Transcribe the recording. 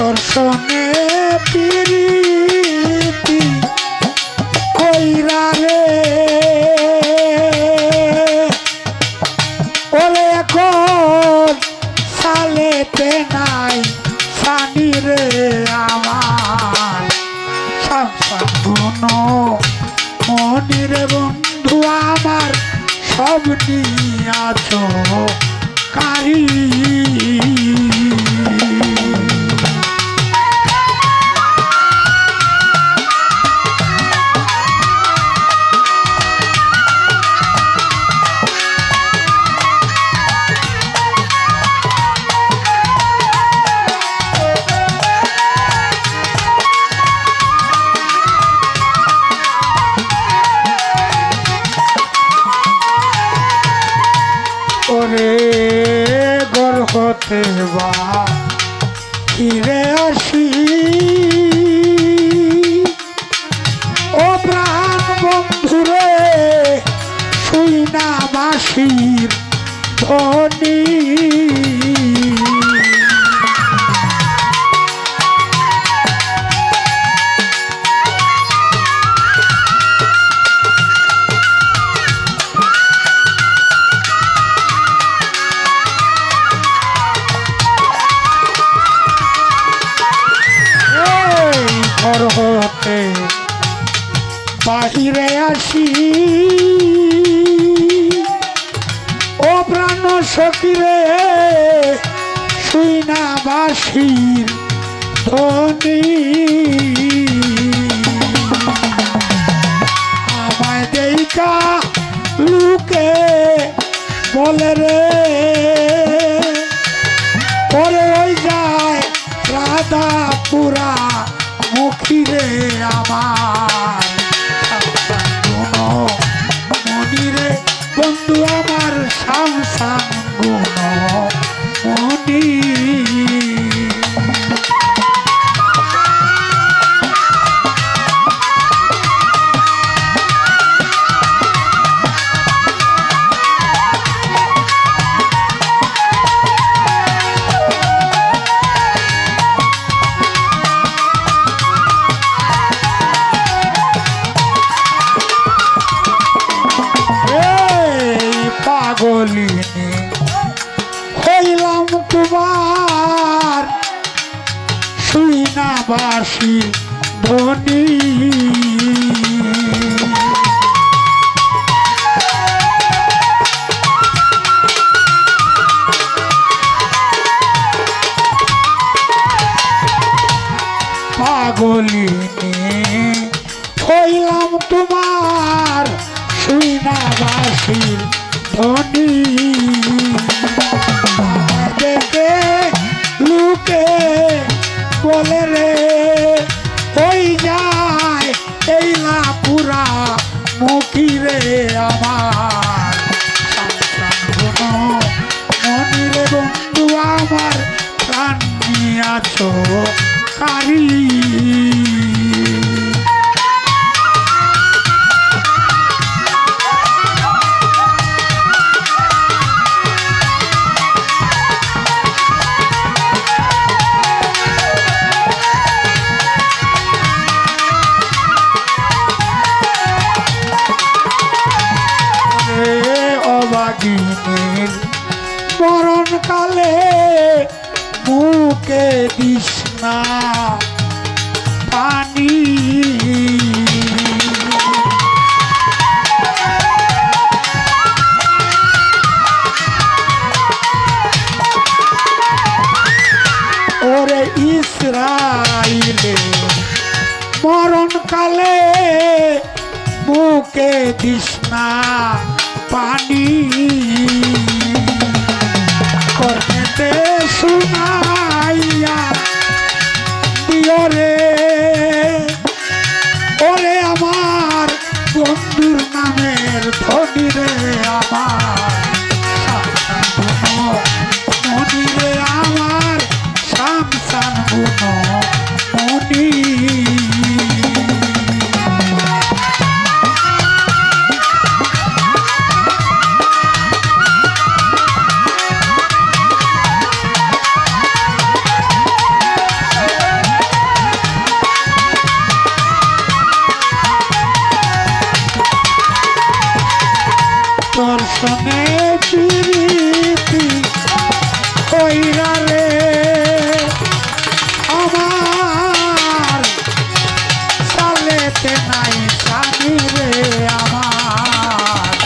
দর্শনে পিরিতি কইরা রে। ওরে এখন সালেতে নাই সানি রে আমার। সামসাগুনো মনির বন্ধু আমার, সব নিয়ে আছো কারি। গর্ভতে বা ফিরে আসি ও প্রাণ বন্ধুরে শুই না বাসির ধ্বনি ঘর হতে বাহিরে আসি। ও প্রাণ সকিরে শুই না বাসির ধ্বনি। আমায় দেইকা লুকে বলে রে, পরে ওই যায় রাধা পুরা মুখী রে আমার। মনি রে বন্ধু আমার সামসান শুই না বাসি ধনী পাগলিনী হইলাম তোমার আমার প্রাণ আছো আছো দিস না পানি। ওরে ইসরাইলে মরণ কালে বুকে দিস না পানি। করতে শুনাইয়া রে ওরে আমার বন্ধুর নামের ধনী রে আমার। যতনে প্রীতি কইরা রে আমার সালেতে নাই স্বামী রে আমার।